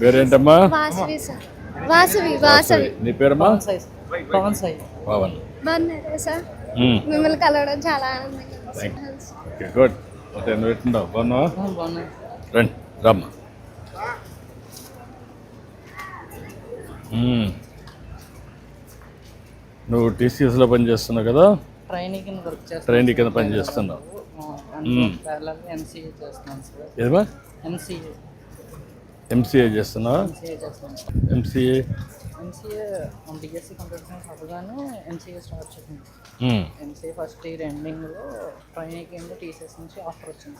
పేరేంటమ్మా? వాసవి సార్. వాసవి వాసవి. నీ పేరమ్మా? పవన్ సాయి పవన్ బాగున్నారా సార్? మ్మ్. మిమ్మల్ని కలవడం చాలా ఆనందంగా. ఓకే గుడ్ అంటే నువ్వు బాగున్నావా? బాగున్నాయి రండి రమ్మా. మ్మ్. నువ్వు టీసీఎస్లో పని చేస్తున్నావు కదా? ట్రైనింగ్ కింద వర్క్ చేస్తాను ట్రైన్ కింద పని చేస్తున్నావు. ఎంసీఏ చేస్తున్నాను సార్. ఏమా? ఎంసీఏ ఎంసీఏ చేస్తున్నావా MCA MCA MCA BSc computer science అవ్వగానే ఎంసీఏ స్టార్ట్ చేసింది. మ్మ్. ఎంసీఏ ఫస్ట్ ఇయర్ ఎండింగ్లో ట్రైనింగ్ కింద టీసీఎస్ నుంచి ఆఫర్ వచ్చింది.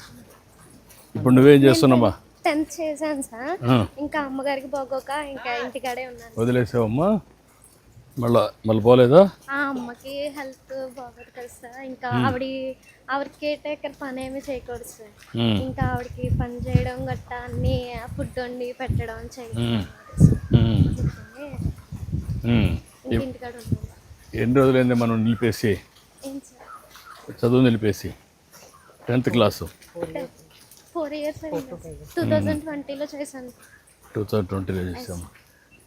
ఇప్పుడు నువ్వేం చేస్తున్నావా టెన్త్ చేశాను సార్. ఇంకా అమ్మగారికి పోగోక ఇంకా ఇంటికాడే ఉన్నాను. వదిలేసావమ్మా? మళ్ళా మళ్ళీ పోలేదా? ఆ అమ్మకి హెల్త్ బాగోదు కదా సార్. ఇంకా ఆవిడ ఆవిడ కేర్ టేకర్ పని ఏమి చేయకూడదు సార్. ఇంకా ఆవిడకి పని చేయడం గట్టా అన్ని ఫుడ్ వండి పెట్టడం చేయడం ఎన్ని రోజులైంది మనం నిలిపేసి? ఏం సార్? చదువు నిలిపేసి? Tenth class? ఫోర్ ఇయర్స్ అయింది. టూ థౌజండ్ ట్వంటీలో చేశాను. టూ థౌజండ్ ట్వంటీలో చేసాము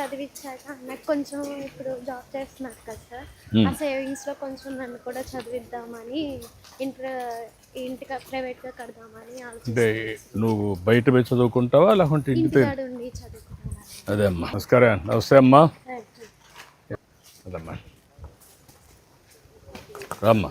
చదివించాక అన్నయ్య కొంచెం ఇప్పుడు జాబ్ చేస్తున్నారు కదా సార్ మ్మ్. ఆ సేవింగ్స్లో కొంచెం నన్ను కూడా చదివిద్దామని ఇంటర్ ఇంటికి ప్రైవేట్గా కడదామని అంటే నువ్వు బయట పోయి చదువుకుంటావా లేకుంటే ఇంటి ఉండి చదువుకుంటున్నాను అదే అమ్మా నమస్కారం నమస్తే అమ్మా. అదమ్మా. రామ్మా.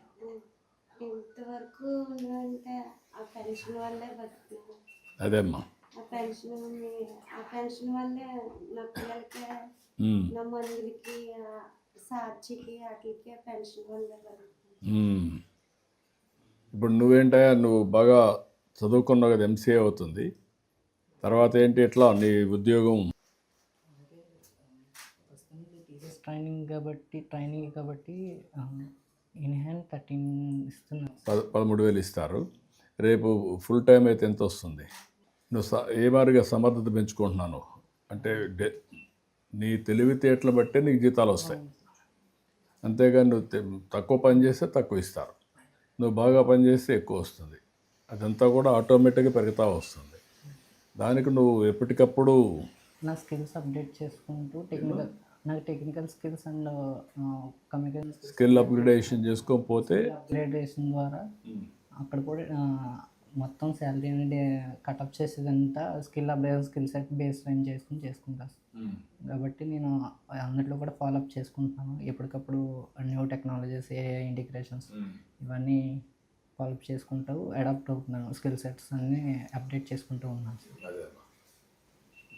అంటే ఆ పెన్షన్ వల్లే బతుకున్నాను అదే అమ్మా ఆ పెన్షన్ ఆ పెన్షన్ వల్లే నా పిల్లలకి. నా మందులకి ఆ సాక్షికి వాటికి పెన్షన్ వల్లే. ఇప్పుడు నువ్వేంటయ్యా నువ్వు బాగా చదువుకున్నావు కదా ఎంసీఏ అవుతుంది. తర్వాత ఏంటి ఎట్లా నీ ఉద్యోగం? ట్రైనింగ్ కాబట్టి ట్రైనింగ్ కాబట్టి ఇన్ హ్యాండ్ థర్టీన్ పదమూడు వేలు ఇస్తారు. రేపు ఫుల్ టైం అయితే ఎంత వస్తుంది? నువ్వు స ఏ మాదిరిగా సమర్థత పెంచుకుంటున్నాను? అంటే డే నీ తెలివితేటలు బట్టే నీకు జీతాలు వస్తాయి. అంతేగాని నువ్వు తక్కువ పని చేస్తే తక్కువ ఇస్తారు. నువ్వు బాగా పని చేస్తే ఎక్కువ వస్తుంది. అదంతా కూడా ఆటోమేటిక్గా పెరుగుతూ వస్తుంది. దానికి నువ్వు ఎప్పటికప్పుడు నా స్కిల్స్ అప్డేట్ చేసుకుంటూ టెక్నికల్ నాకు technical skills and communication skill upgradation చేసుకోకపోతే అప్గ్రేడేషన్ ద్వారా అక్కడ కూడా మొత్తం శాలరీ అనేది కటప్ చేసేదంతా skill updation skill set baseline చేసుకుని చేసుకుంటాను కాబట్టి నేను అందులో కూడా ఫాలో అప్ చేసుకుంటున్నాను. ఎప్పటికప్పుడు న్యూ టెక్నాలజీస్ ఏ ఇంటిగ్రేషన్స్ ఇవన్నీ ఫాలో అప్ చేసుకుంటూ అడాప్ట్ అవుతున్నాను. స్కిల్ సెట్స్ అన్నీ అప్డేట్ చేసుకుంటూ ఉన్నాను. సార్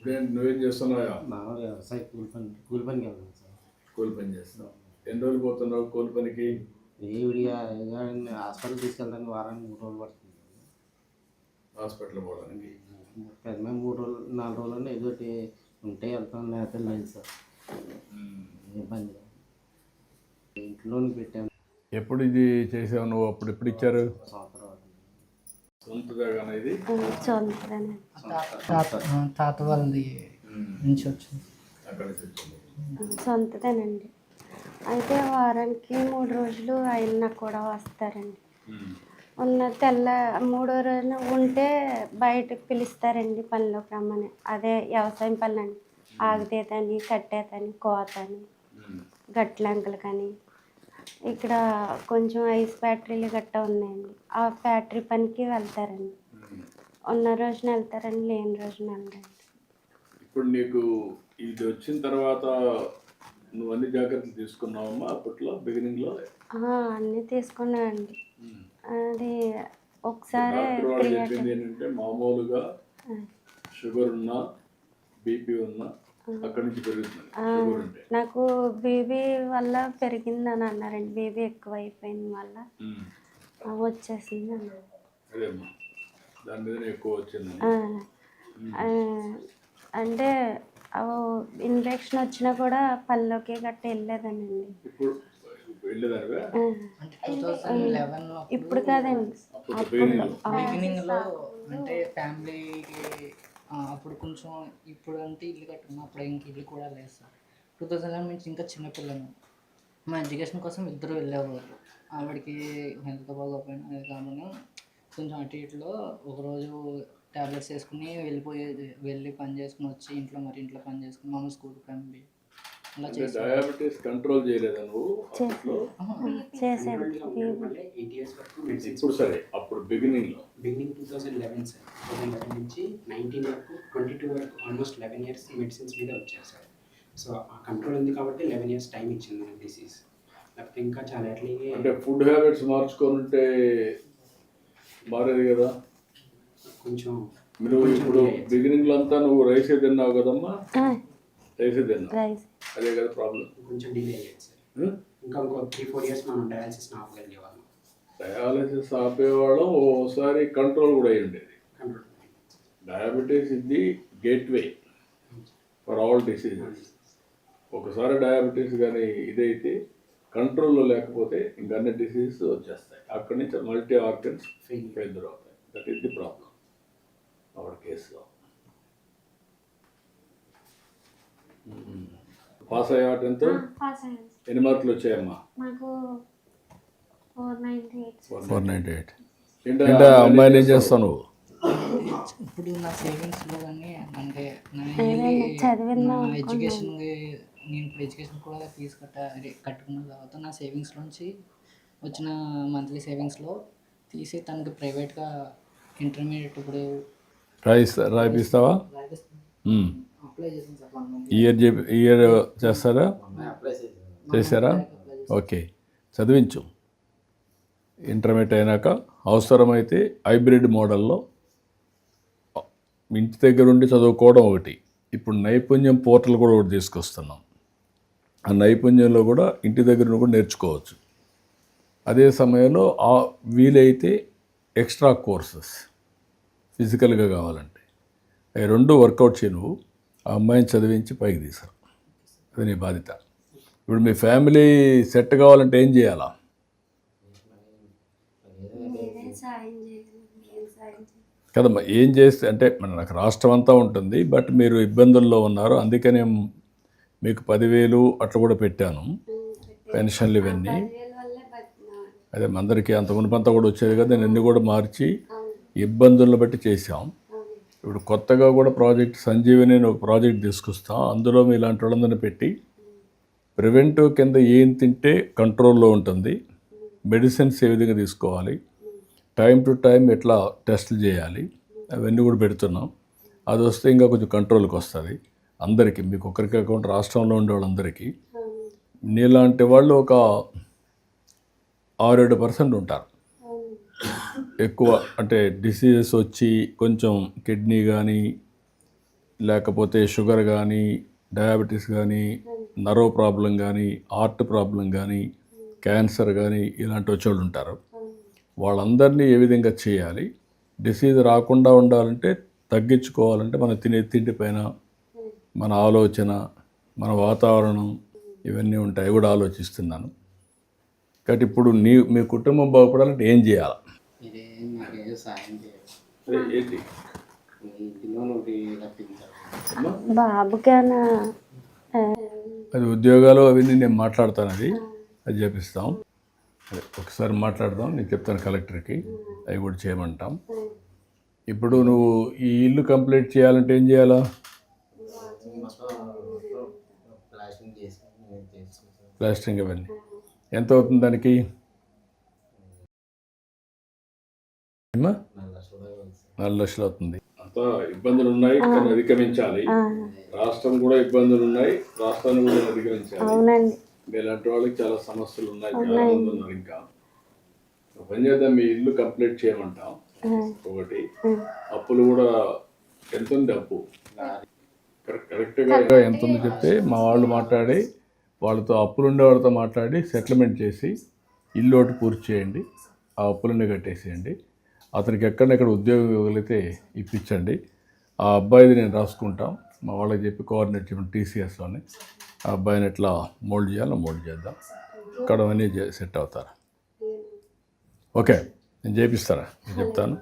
ఇప్పుడేం నువ్వేం చేస్తున్నావా మామూలుగా వ్యవసాయ కూలి పని కూలి పనికి వెళ్తాను సార్. కూలి పని చేస్తున్నావు. ఎన్ని రోజులు పోతున్నావు కూలి పనికి? ఏ విడిగా హాస్పిటల్ తీసుకెళ్ళడానికి వారానికి మూడు రోజులు పడుతుంది. హాస్పిటల్ పోవడానికి? పెద్ద మూడు రోజులు నాలుగు రోజులు ఏదో ఒకటి ఉంటే వెళ్తాం లేకపోతే లేదు సార్. ఇబ్బంది. ఇంట్లోనే పెట్టాను ఎప్పుడు ఇది చేసావు నువ్వు? అప్పుడు ఎప్పుడు ఇచ్చారు సంవత్సరం అవుతుంది. సొంతగా ఇది చూడండి తాత వాళ్ళది నుంచి వచ్చింది. సొంతదేనండి. అయితే వారానికి మూడు రోజులు ఆయన కూడా వస్తారండి. ఉన్న తెల్ల మూడో రోజున ఉంటే బయటకు పిలుస్తారండి పనిలోకి రమ్మని. అదే వ్యవసాయం పనులండి. ఆగితేతని కట్టేతని కోతని గట్లంకలు కానీ ఇక్కడ కొంచెం ఐస్ ఫ్యాక్టరీలు గట్టా ఉన్నాయండి. ఆ ఫ్యాక్టరీ పనికి వెళ్తారండి. ఉన్న రోజున వెళ్తారండి లేని రోజున వెళ్ళరండి. ఇప్పుడు నీకు ఇది వచ్చిన తర్వాత నువ్వు అన్ని జాగ్రత్తలు తీసుకున్నావమ్మా అప్పట్లో బిగినింగ్లో అన్నీ తీసుకున్నానండి. అది ఒకసారి డాక్టర్ వాళ్ళు చెప్పింది ఏంటంటే మామూలుగా షుగర్ ఉన్నా బీపీ ఉన్నా నాకు బీబీ వల్ల పెరిగిందని అన్నారండి బీబీ ఎక్కువ అయిపోయింది వల్ల వచ్చేసింది అంటే ఇన్ఫెక్షన్ వచ్చినా కూడా పళ్ళలోకి గట్ట వెళ్ళేదనండి ఇప్పుడు కాదండి అంటే ఫ్యామిలీకి అప్పుడు కొంచెం ఇప్పుడు అంటే ఇల్లు కట్టుకున్నాం అప్పుడు ఇంక ఇల్లు కూడా లేదు సార్. టూ థౌజండ్ లెవెన్ నుంచి ఇంకా చిన్నపిల్లను మా ఎడ్యుకేషన్ కోసం ఇద్దరు వెళ్ళేవారు. ఆవిడకి హెల్త్ బాగోపోయినా అది కాకుండా కొంచెం అటు ఇటులో ఒకరోజు ట్యాబ్లెట్స్ వేసుకుని వెళ్ళిపోయేది వెళ్ళి పని చేసుకుని వచ్చి ఇంట్లో మరి ఇంట్లో పని చేసుకుని మమ్మల్ని స్కూల్కి పంపి డయాబెటీస్ కంట్రోల్ చేయలేదా నువ్వు? మెడిసిన్స్ ఇప్పుడు సరే అప్పుడు బిగినింగ్లో beginning two thousand eleven sir two thousand eleven నుంచి నైన్టీన్ వరకు ట్వంటీ టూ వరకు ఆల్మోస్ట్ లెవెన్ ఇయర్స్ మెడిసిన్స్ మీద వచ్చారు సార్ సో ఆ కంట్రోల్ ఉంది కాబట్టి లెవెన్ ఇయర్స్ టైం ఇచ్చింది మనకి డిసీజ్ లేకపోతే ఇంకా చాలా అట్లాగే అంటే ఫుడ్ హ్యాబిట్స్ మార్చుకొని ఉంటే మారేది కదా? కొంచెం నువ్వు ఇప్పుడు బిగినింగ్లో అంతా నువ్వు రైసే తిన్నావు కదమ్మా? రైసే తిన్నావు? రైస్ అదే కదా ప్రాబ్లం కొంచెం డిలే అయ్యేది సార్. ఇంకా ఇంకో త్రీ ఫోర్ ఇయర్స్ మనం డయాలసిస్ ఆపగలిగేవాళ్ళం డయాలసిస్ ఆపేవాళ్ళం ఓసారి కంట్రోల్ కూడా అయి ఉండేది. డయాబెటీస్ ఇది గేట్వే ఫర్ ఆల్ డిసీజెస్ ఒకసారి డయాబెటీస్ కానీ ఇదైతే కంట్రోల్లో లేకపోతే ఇంకా అన్ని డిసీజెస్ వచ్చేస్తాయి. అక్కడి నుంచి మల్టీ ఆర్గన్స్ ఫెయిల్యూర్ అవుతాయి. That is the problem our కేసులో పాస్ అయ్యా టెన్త్ పాస్ అయ్యాను ఎన్ని మార్కులు వచ్చాయమ్మా? నాకు four ninety eight four ninety eight. ఏంటంటే అమ్మాయిని ఏం చేస్తావు నువ్వు? ఇప్పుడు నా సేవింగ్స్లో కానీ అంటే నా ఎడ్యుకేషన్ నేను ఇప్పుడు ఎడ్యుకేషన్ కూడా ఫీజు కట్ట అదే కట్టుకున్న తర్వాత నా సేవింగ్స్లోంచి వచ్చిన మంత్లీ సేవింగ్స్లో తీసి తనకి ప్రైవేట్గా ఇంటర్మీడియట్ ఇప్పుడు రాయిస్తా రాయిపిస్తావా? అప్లై ఇయర్ ఇయర్ చేస్తారా? చేశారా? ఓకే చదివించు. ఇంటర్మీడియట్ అయినాక అవసరమైతే హైబ్రిడ్ మోడల్లో ఇంటి దగ్గర ఉండి చదువుకోవడం ఒకటి. ఇప్పుడు నైపుణ్యం పోర్టల్ కూడా ఒకటి తీసుకొస్తున్నాం. ఆ నైపుణ్యంలో కూడా ఇంటి దగ్గర నుండి కూడా నేర్చుకోవచ్చు. అదే సమయంలో ఆ వీలైతే ఎక్స్ట్రా కోర్సెస్ ఫిజికల్గా కావాలంటే. అవి రెండు వర్కౌట్ చేయి నువ్వు ఆ అమ్మాయిని చదివించి పైకి తీసారు అది నీ బాధ్యత. ఇప్పుడు మీ ఫ్యామిలీ సెట్ కావాలంటే ఏం చేయాలా? కదమ్మా ఏం చేస్తే అంటే మన నాకు రాష్ట్రం అంతా ఉంటుంది బట్ మీరు ఇబ్బందుల్లో ఉన్నారు అందుకనే మీకు పదివేలు అట్లా కూడా పెట్టాను. పెన్షన్లు ఇవన్నీ. అదే అందరికీ అంత మునుపంతా కూడా వచ్చేది కదా నేను అన్ని కూడా మార్చి ఇబ్బందులను బట్టి చేసాం ఇప్పుడు కొత్తగా కూడా ప్రాజెక్ట్ సంజీవని ఒక ప్రాజెక్ట్ తీసుకొస్తాం అందులో మీ ఇలాంటి వాళ్ళందరినీ పెట్టి ప్రివెంటివ్ కింద ఏం తింటే కంట్రోల్లో ఉంటుంది. మెడిసిన్స్ ఏ విధంగా తీసుకోవాలి. టైం టు టైం ఎట్లా టెస్టులు చేయాలి. అవన్నీ కూడా పెడుతున్నాం. అది వస్తే ఇంకా కొంచెం కంట్రోల్కి వస్తుంది. అందరికీ మీకు ఒకరికి కాకుండా రాష్ట్రంలో ఉండే వాళ్ళందరికీ. నీలాంటి వాళ్ళు ఒక ఆరేడు పర్సెంట్ ఉంటారు. ఎక్కువ అంటే డిసీజెస్ వచ్చి కొంచెం కిడ్నీ కానీ లేకపోతే షుగర్ కానీ డయాబెటీస్ కానీ నర్వ్ ప్రాబ్లం కానీ హార్ట్ ప్రాబ్లం కానీ క్యాన్సర్ కానీ ఇలాంటి వచ్చేవాళ్ళు ఉంటారు. వాళ్ళందరినీ ఏ విధంగా చేయాలి? డిసీజ్ రాకుండా ఉండాలంటే తగ్గించుకోవాలంటే మనం తినే తిండి పైన మన ఆలోచన మన వాతావరణం ఇవన్నీ ఉంటాయి. కూడా ఆలోచిస్తున్నాను. కాబట్టి ఇప్పుడు నీ మీ కుటుంబం బాగుపడాలంటే ఏం చేయాలి? ఇదే నాకు ఏదో? సాయం చేయాలి ఏంటి మీ ఇంటిలో ఒకటి రప్పించాలి బాబుకేనా అది ఉద్యోగాలు అవన్నీ నేను మాట్లాడతాను అది. అది చేపిస్తాం. అదే ఒకసారి మాట్లాడదాం. నేను చెప్తాను కలెక్టర్కి. అవి కూడా చేయమంటాం. ఇప్పుడు నువ్వు ఈ ఇల్లు కంప్లీట్ చేయాలంటే ఏం చేయాలా? ప్లాస్టరింగ్ అవన్నీ. ఎంత అవుతుంది దానికి? నాలుగు లక్షలు అవుతుంది. అంతా ఇబ్బందులు ఉన్నాయి కానీ అధిగమించాలి. రాష్ట్రం కూడా ఇబ్బందులు ఉన్నాయి రాష్ట్రాన్ని కూడా అధిగమించాలి. అవునండి. మీలాంటి వాళ్ళకి చాలా సమస్యలు ఉన్నాయి చాలా మంది ఉన్నారు ఇంకా. పని చేద్దాం మీ ఇల్లు కంప్లీట్ చేయమంటాం. ఒకటి అప్పులు కూడా ఎంత ఉంది అప్పు? కరెక్ట్- కరెక్ట్గా ఎంత ఉంది చెప్తే మా వాళ్ళు మాట్లాడి వాళ్ళతో అప్పులు ఉండే వాళ్ళతో మాట్లాడి సెటిల్మెంట్ చేసి ఇల్లు ఒకటి పూర్తి చేయండి ఆ అప్పులన్నీ కట్టేసేయండి. అతనికి ఎక్కడెక్కడ ఉద్యోగం ఇవ్వగలిగితే ఇప్పించండి. ఆ అబ్బాయిది నేను రాసుకుంటాం. మా వాళ్ళకి చెప్పి కోఆర్డినేట్ చేయమని టీసీఎస్లోని. ఆ అబ్బాయిని ఎట్లా మోల్డ్ చేయాలో మోల్డ్ చేద్దాం. ఇక్కడ అన్నీ సెట్ అవుతారు. ఓకే నేను చేపిస్తారా? నేను చెప్తాను.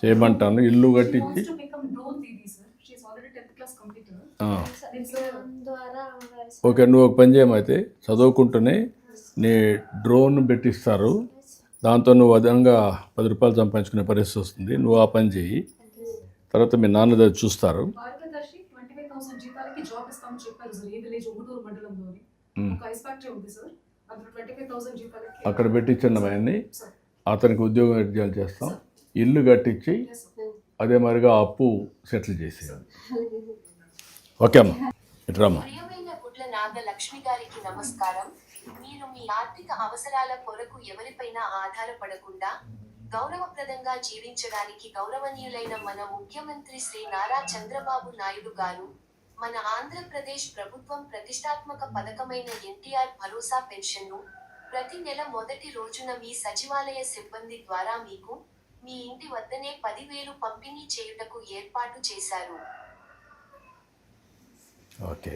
చేయమంటాను. ఇల్లు కట్టించి ఓకే నువ్వు ఒక పని చేయమైతే చదువుకుంటూనే నీ డ్రోన్ పెట్టిస్తారు. దాంతో నువ్వు అదనంగా పది రూపాయలు సంపాదించుకునే పరిస్థితి వస్తుంది. నువ్వు ఆ పని చేయి. తర్వాత మీ నాన్న దగ్గర చూస్తారు. అక్కడ పెట్టించండి సార్. అతనికి ఉద్యోగం ఎడ్జాలు చేస్తాం. ఇల్లు కట్టించి అదే మరిగా అప్పు సెటిల్ చేసేయాలి. ఓకే అమ్మా. ఇట్రామ్మా నాగలక్ష్మి గారికి నమస్కారం. మీరు మీ ఆర్థిక అవసరాల కొరకు ఎవరిపైన ఆధారపడకుండా గౌరవప్రదంగా జీవించడానికి గౌరవనీయులైన మన ముఖ్యమంత్రి శ్రీ నారా చంద్రబాబు నాయుడు గారు మన ఆంధ్రప్రదేశ్ ప్రభుత్వం ప్రతిష్టాత్మక పథకమైన ఎన్టీఆర్ భరోసా పెన్షన్ను ప్రతి నెల మొదటి రోజున మీ సచివాలయ సిబ్బంది ద్వారా మీకు మీ ఇంటి వద్దనే పదివేలు పంపిణీ చేయుటకు ఏర్పాటు చేశారు. ఓకే.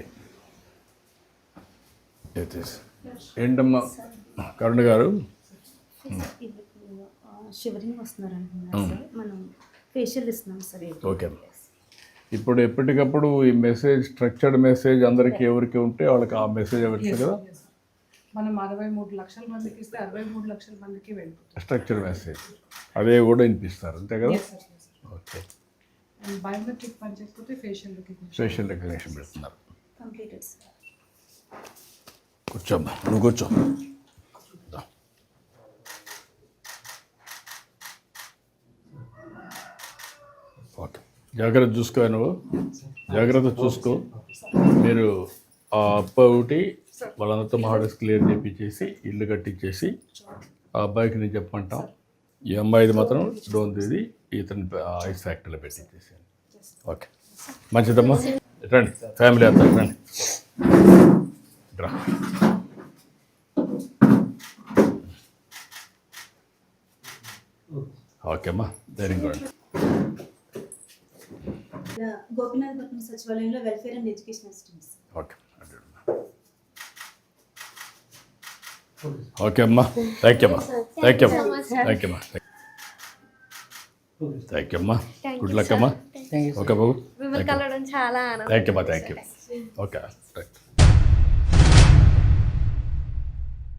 ఏంటమ్మా? కరుణ గారు? షివరింగ్ వస్తున్నారు అంటున్నారు సార్. మనం ఫేషియల్ ఇస్తున్నాం సార్ every ఓకే day. ఇప్పుడు ఎప్పటికప్పుడు ఈ మెసేజ్ స్ట్రక్చర్డ్ మెసేజ్ అందరికీ ఎవరికి ఉంటే వాళ్ళకి ఆ మెసేజ్ పెడుతుంది కదా? మనం అరవై మూడు లక్షల మందికి ఇస్తే అరవై మూడు లక్షల మందికి వెళ్ళిపోతుంది స్ట్రక్చర్డ్ మెసేజ్ అదే కూడా వినిపిస్తారు అంతే కదా? ఓకే అండ్ బయోమెట్రిక్ పని చేయకపోతే ఫేషియల్ రికగ్నిషన్ స్పెషల్ రికగ్నేషన్ పెడుతున్నారు. Completed, sir. కూర్చోమ్మా నువ్వు కూర్చో ఓకే జాగ్రత్త చూసుకో నువ్వు. జాగ్రత్త చూసుకో. మీరు ఆ అప్ప ఒకటి వాళ్ళంతా మహాడస్ క్లియర్ చేపించేసి ఇల్లు కట్టించేసి ఆ అబ్బాయికి నేను చెప్పమంటాం. ఈ అమ్మాయిది మాత్రం డోన్ తీది ఇతని ఐస్ ఫ్యాక్టరీలో పెట్టించేసి ఓకే. మంచిదమ్మా. రండి. ఫ్యామిలీ అంతా రండి. రా ఓకే అమ్మా వెరీ గుడ్ ఇలా గోపీనాథపట్నం సచివాలయంలో welfare and education assistant sir okay okay అమ్మా థ్యాంక్ యూ అమ్మా థ్యాంక్ యూ అమ్మా థ్యాంక్ యూ అమ్మా థ్యాంక్ యూ అమ్మా గుడ్ లక్ అమ్మా ఓకే బాబు థ్యాంక్ యూ అమ్మా థ్యాంక్ యూ ఓకే రైట్